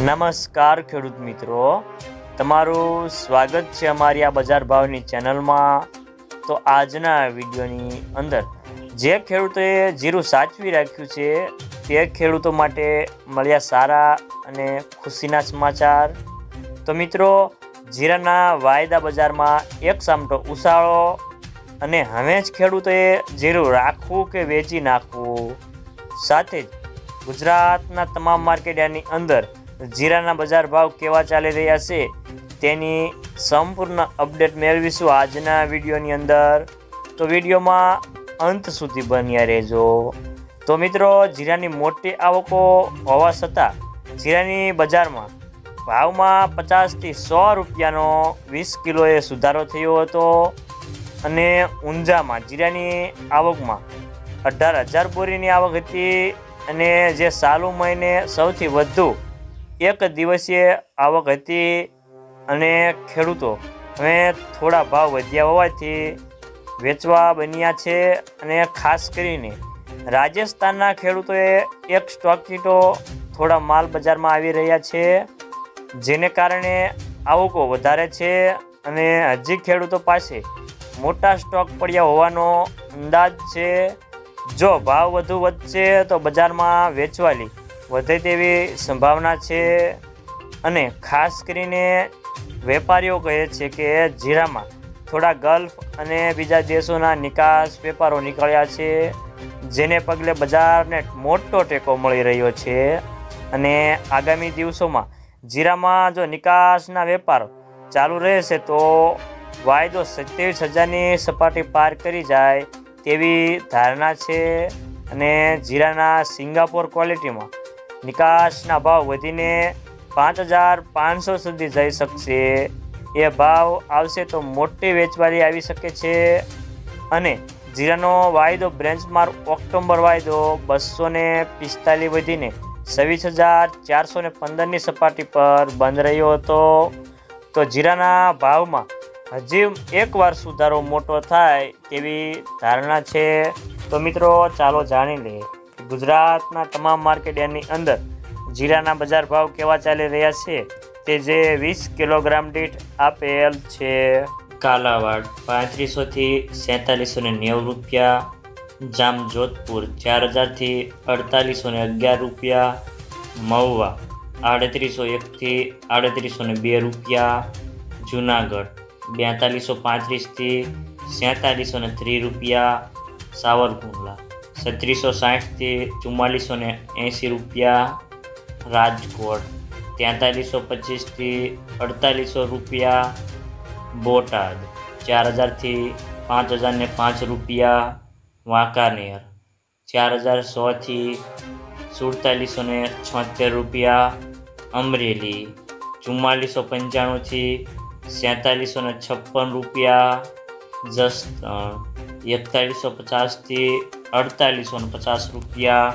નમસ્કાર ખેડૂત મિત્રો. તમારું સ્વાગત છે અમારી આ બજાર ભાવની ચેનલમાં. તો આજના વિડીયોની અંદર જે ખેડૂતોએ જીરું સાચવી રાખ્યું છે, તે ખેડૂતો માટે મળ્યા સારા અને ખુશીના સમાચાર. તો મિત્રો, જીરાના વાયદા બજારમાં એક સામટો ઉછાળો અને હવે જ ખેડૂતોએ જીરું રાખવું કે વેચી નાખવું? સાથે જ ગુજરાતના તમામ માર્કેટયાર્ડની અંદર જીરાના બજાર ભાવ કેવા ચાલી રહ્યા છે તેની સંપૂર્ણ અપડેટ મેળવીશું આજના વિડીયોની અંદર. તો વિડીયોમાં અંત સુધી બન્યા રહેજો. તો મિત્રો, જીરાની મોટી આવકો હોવા છતાં જીરાની બજારમાં ભાવમાં પચાસથી સો રૂપિયાનો વીસ કિલોએ સુધારો થયો હતો અને ઊંઝામાં જીરાની આવકમાં અઢાર હજાર બોરીની આવક હતી અને જે સાલુ મહિને સૌથી વધુ એક દિવસીય આવક હતી અને ખેડૂતો હવે થોડા ભાવ વધ્યા હોવાથી વેચવા બન્યા છે અને ખાસ કરીને રાજસ્થાનના ખેડૂતોએ એક સ્ટોક કીટો થોડા માલ બજારમાં આવી રહ્યા છે, જેને કારણે આવકો વધારે છે અને હજી ખેડૂતો પાસે મોટા સ્ટોક પડ્યા હોવાનો અંદાજ છે. જો ભાવ વધુ વધશે તો બજારમાં વેચવાલી વધે તેવી સંભાવના છે અને ખાસ કરીને વેપારીઓ કહે છે કે જીરામાં થોડા ગલ્ફ અને બીજા દેશોના નિકાસ વેપારો નીકળ્યા છે, જેને પગલે બજારને મોટો ટેકો મળી રહ્યો છે. અને આગામી દિવસોમાં જીરામાં જો નિકાસના વેપાર ચાલુ રહેશે તો વાયદો સત્યાવીસ હજારની સપાટી પાર કરી જાય તેવી ધારણા છે. અને જીરાના સિંગાપોર ક્વોલિટીમાં નિકાસના ભાવ વધીને પાંચ હજાર પાંચસો સુધી જઈ શકશે. એ ભાવ આવશે તો મોટી વેચવાલી આવી શકે છે. અને જીરાનો વાયદો બ્રેન્ચમાર્ક ઓક્ટોબર વાયદો બસો ને પિસ્તાલીસ વધીને છવ્વીસ હજાર ચારસો ને પંદરની સપાટી પર બંધ રહ્યો હતો. તો જીરાના ભાવમાં હજી એકવાર સુધારો મોટો થાય તેવી ધારણા છે. તો મિત્રો, ચાલો જાણી લઈએ. ગુજરાતના તમામ માર્કેટની અંદર જીરાના બજાર ભાવ કેવા ચાલી રહ્યા છે તે જે વીસ કિલોગ્રામ દીઠ આપેલ છે. કાલાવાડ પાંત્રીસોથી સેતાલીસો ને નેવું રૂપિયા, જામજોધપુર ચાર હજારથી અડતાલીસો ને અગિયાર રૂપિયા, મહુવા આડત્રીસો એકથી આડત્રીસો ને બે રૂપિયા, જુનાગઢ બેતાલીસો પાંત્રીસથી સેતાલીસો ને ત્રીસ રૂપિયા, સાવરકુંડલા છત્રીસો સાઠથી ચુમ્માલીસો ને એંસી રૂપિયા રાજકોટ. તેતાલીસો પચીસથી અડતાલીસો રૂપિયા બોટાદ. ચાર હજારથી પાંચ હજાર ને પાંચ રૂપિયા વાંકાનેર. ચાર હજાર સોથી સુડતાલીસો ને છોતેર રૂપિયા અમરેલી. ચુમ્માલીસો પંચાણુંથી સેતાલીસો ને છપ્પન રૂપિયા જસદણ. એકતાલીસો પચાસથી અડતાલીસો ને પચાસ રૂપિયા.